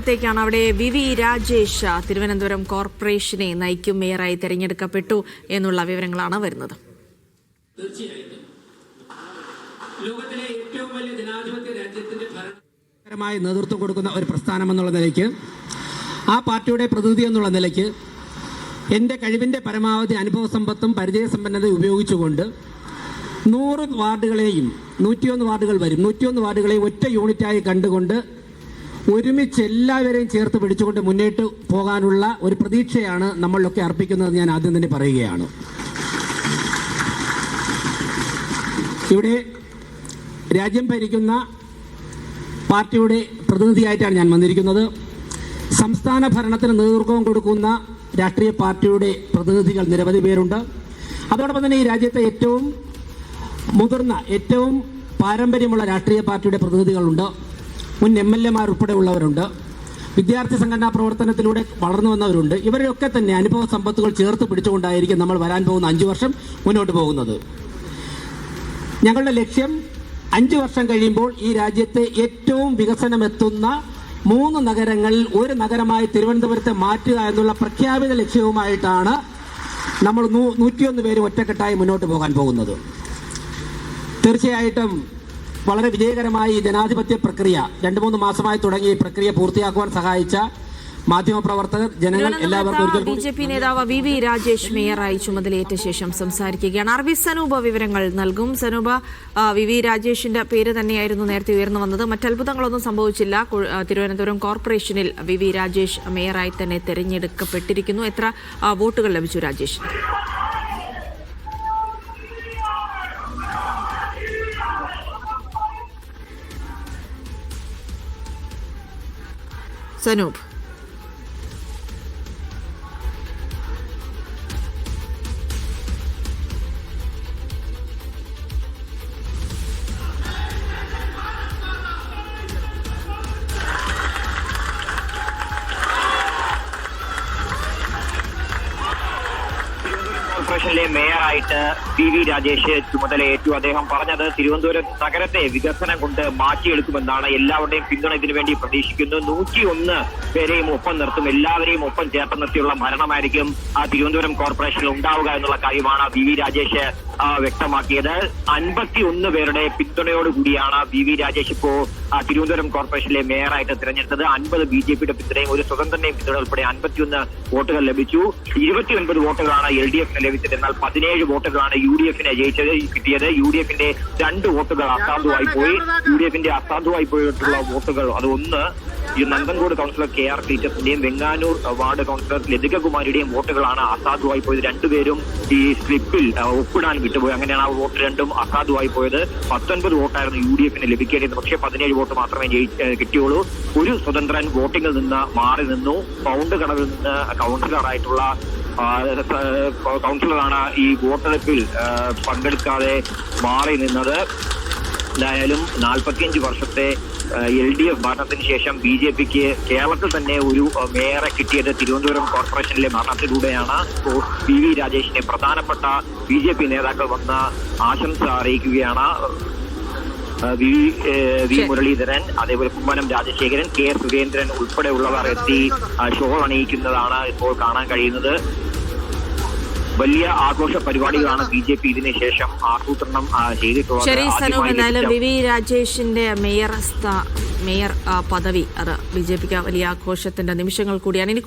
ത്തേക്കാണ് അവിടെ V V Rajesh Thiruvananthapuram കോർപ്പറേഷനെ നയിക്കും മേയറായി തെരഞ്ഞെടുക്കപ്പെട്ടു എന്നുള്ള വിവരങ്ങളാണ് വരുന്നത്. ലോകത്തിലെ ഏറ്റവും വലിയ ജനാധിപത്യ രാജ്യത്തിന്റെ ഭരണ നേതൃത്വം കൊടുക്കുന്ന ഒരു പ്രസ്ഥാനം എന്നുള്ള നിലയ്ക്ക് ആ പാർട്ടിയുടെ പ്രതിനിധി എന്നുള്ള നിലയ്ക്ക് എന്റെ കഴിവിന്റെ പരമാവധി അനുഭവ സമ്പത്തും പരിചയ പരിചയസമ്പന്നതയും ഉപയോഗിച്ചുകൊണ്ട് നൂറ് വാർഡുകളെയും നൂറ്റിയൊന്ന് വാർഡുകൾ വരും നൂറ്റിയൊന്ന് വാർഡുകളെയും ഒറ്റ യൂണിറ്റായി കണ്ടുകൊണ്ട് ഒരുമിച്ച് എല്ലാവരെയും ചേർത്ത് പിടിച്ചുകൊണ്ട് മുന്നോട്ട് പോകാനുള്ള ഒരു പ്രതീക്ഷയാണ് നമ്മളിലൊക്കെ അർപ്പിക്കുന്നത് ഞാൻ ആദ്യം തന്നെ പറയുകയാണ്. ഇവിടെ രാജ്യം ഭരിക്കുന്ന പാർട്ടിയുടെ പ്രതിനിധിയായിട്ടാണ് ഞാൻ വന്നിരിക്കുന്നത്. സംസ്ഥാന ഭരണത്തിന് നേതൃത്വം കൊടുക്കുന്ന രാഷ്ട്രീയ പാർട്ടിയുടെ പ്രതിനിധികൾ നിരവധി പേരുണ്ട്. അതോടൊപ്പം തന്നെ ഈ രാജ്യത്തെ ഏറ്റവും മുതിർന്ന ഏറ്റവും പാരമ്പര്യമുള്ള രാഷ്ട്രീയ പാർട്ടിയുടെ പ്രതിനിധികളുണ്ട്. മുൻ എം എൽ എമാർ ഉൾപ്പെടെയുള്ളവരുണ്ട്. വിദ്യാർത്ഥി സംഘടനാ പ്രവർത്തനത്തിലൂടെ വളർന്നു വന്നവരുണ്ട്. ഇവരെയൊക്കെ തന്നെ അനുഭവ സമ്പത്തുകൾ ചേർത്ത് പിടിച്ചുകൊണ്ടായിരിക്കും നമ്മൾ വരാൻ പോകുന്ന അഞ്ചു വർഷം മുന്നോട്ട് പോകുന്നത്. ഞങ്ങളുടെ ലക്ഷ്യം അഞ്ചു വർഷം കഴിയുമ്പോൾ ഈ രാജ്യത്തെ ഏറ്റവും വികസനമെത്തുന്ന മൂന്ന് നഗരങ്ങളിൽ ഒരു നഗരമായി തിരുവനന്തപുരത്തെ മാറ്റുക എന്നുള്ള പ്രഖ്യാപിത ലക്ഷ്യവുമായിട്ടാണ് നമ്മൾ നൂറ്റിയൊന്ന് പേര് ഒറ്റക്കെട്ടായി മുന്നോട്ട് പോകാൻ പോകുന്നത്. തീർച്ചയായിട്ടും വളരെ വിജയകരമായി ജനാധിപത്യ പ്രക്രിയ രണ്ടു മൂന്ന് മാസമായി തുടങ്ങി ഈ പ്രക്രിയ പൂർത്തിയാക്കുവാൻ സഹായിച്ച മാധ്യമപ്രവർത്തകർ ജനങ്ങൾ എല്ലാവർക്കും ബി ജെ പി നേതാവ് വി വി രാജേഷ് മേയറായി ചുമതലയേറ്റ ശേഷം സംസാരിക്കുകയാണ്. വി സനൂപ വിവരങ്ങൾ നൽകും. സനൂപ വി വി രാജേഷിന്റെ പേര് തന്നെയായിരുന്നു നേരത്തെ ഉയർന്നു വന്നത്. മറ്റത്ഭുതങ്ങളൊന്നും സംഭവിച്ചില്ല. തിരുവനന്തപുരം കോർപ്പറേഷനിൽ വി വി രാജേഷ് മേയറായി തന്നെ തെരഞ്ഞെടുക്കപ്പെട്ടിരിക്കുന്നു. എത്ര വോട്ടുകൾ ലഭിച്ചു രാജേഷ് സനൂപ്. കോർപ്പറേഷനിലെ മേയറായിട്ട് പി വി രാജേഷ് ചുമതലയേറ്റു അദ്ദേഹം പറഞ്ഞത് തിരുവനന്തപുരം നഗരത്തെ വികസനം കൊണ്ട് മാറ്റിയെടുക്കുമെന്നാണ് എല്ലാവരുടെയും പിന്തുണ ഇതിനു വേണ്ടി പ്രതീക്ഷിക്കുന്നു. നൂറ്റിയൊന്ന് പേരെയും ഒപ്പം നിർത്തും. എല്ലാവരെയും ഒപ്പം ചേർത്ത് നിർത്തിയുള്ള ഭരണമായിരിക്കും ആ തിരുവനന്തപുരം കോർപ്പറേഷനിൽ ഉണ്ടാവുക എന്നുള്ള കാര്യമാണ് വി വി രാജേഷ് വ്യക്തമാക്കിയത്. അൻപത്തി ഒന്ന് പേരുടെ പിന്തുണയോടുകൂടിയാണ് വി വി രാജേഷ് ഇപ്പോ തിരുവനന്തപുരം കോർപ്പറേഷനിലെ മേയറായിട്ട് തിരഞ്ഞെടുത്തത് അൻപത് ബി ജെ പിയുടെ പിന്തുണയും ഒരു സ്വതന്ത്രനെയും പിന്തുണ ഉൾപ്പെടെ അൻപത്തിയൊന്ന് വോട്ടുകൾ ലഭിച്ചു. ഇരുപത്തിയൊൻപത് വോട്ടുകളാണ് എൽ ഡി എഫിന് ലഭിച്ചത്. എന്നാൽ പതിനേഴ് വോട്ടുകളാണ് യു ഡി എഫിന് ജയിച്ചത് കിട്ടിയത്. യു ഡി എഫിന്റെ രണ്ട് വോട്ടുകൾ അസാധുവായി പോയി. യു ഡി എഫിന്റെ അസാധുവായി പോയിട്ടുള്ള വോട്ടുകൾ അത് ഒന്ന് ഈ നന്ദൻകോട് കൗൺസിലർ കെ ആർ ടീച്ചേഴ്സിന്റെയും വെങ്ങാനൂർ വാർഡ് കൗൺസിലർ ലതികകുമാരിയുടെയും വോട്ടുകളാണ് അസാധുവായി പോയത്. രണ്ടുപേരും ഈ സ്ലിപ്പിൽ ഒപ്പിടാൻ വിട്ടുപോയി. അങ്ങനെയാണ് ആ വോട്ട് രണ്ടും അസാധുവായി പോയത്. പത്തൊൻപത് വോട്ടായിരുന്നു യു ഡി എഫിന് ലഭിക്കേണ്ടത് പക്ഷേ പതിനേഴ് വോട്ട് മാത്രമേ കിട്ടിയുള്ളൂ. ഒരു സ്വതന്ത്രൻ വോട്ടിങ്ങിൽ നിന്ന് മാറി നിന്നു. പൗണ്ട് കടവിൽ നിന്ന് കൗൺസിലറായിട്ടുള്ള കൗൺസിലറാണ് ഈ വോട്ടെടുപ്പിൽ പങ്കെടുക്കാതെ മാറി നിന്നത്. എന്തായാലും നാൽപ്പത്തിയഞ്ച് വർഷത്തെ എൽ ഡി എഫ് ഭരണത്തിന് ശേഷം ബി ജെ പിക്ക് കേരളത്തിൽ തന്നെ ഒരു മേയറെ കിട്ടിയത് തിരുവനന്തപുരം കോർപ്പറേഷനിലെ ഭരണത്തിലൂടെയാണ്. പി വി രാജേഷിനെ പ്രധാനപ്പെട്ട ബി ജെ പി നേതാക്കൾ വന്ന് ആശംസ അറിയിക്കുകയാണ്. V V. മുരളീധരൻ അതേപോലെ കുമ്മനം രാജശേഖരൻ കെ സുരേന്ദ്രൻ ഉൾപ്പെടെയുള്ളവർ എത്തി ഷോ ഷോൾ അണിയിക്കുന്നതാണ് ഇപ്പോൾ കാണാൻ കഴിയുന്നത്. വലിയ ആഘോഷ പരിപാടികളാണ് ബി ജെ പി ഇതിന് ശേഷം ആസൂത്രണം ചെയ്തിട്ടുള്ളത്. ശരി സനൂപ് ആദ്യമായി എന്തായാലും വി വി രാജേഷിന്റെ മേയർ മേയർ പദവി അത് ബി ജെ പിക്ക് വലിയ ആഘോഷത്തിന്റെ നിമിഷങ്ങൾ കൂടിയാണ്. ഇനി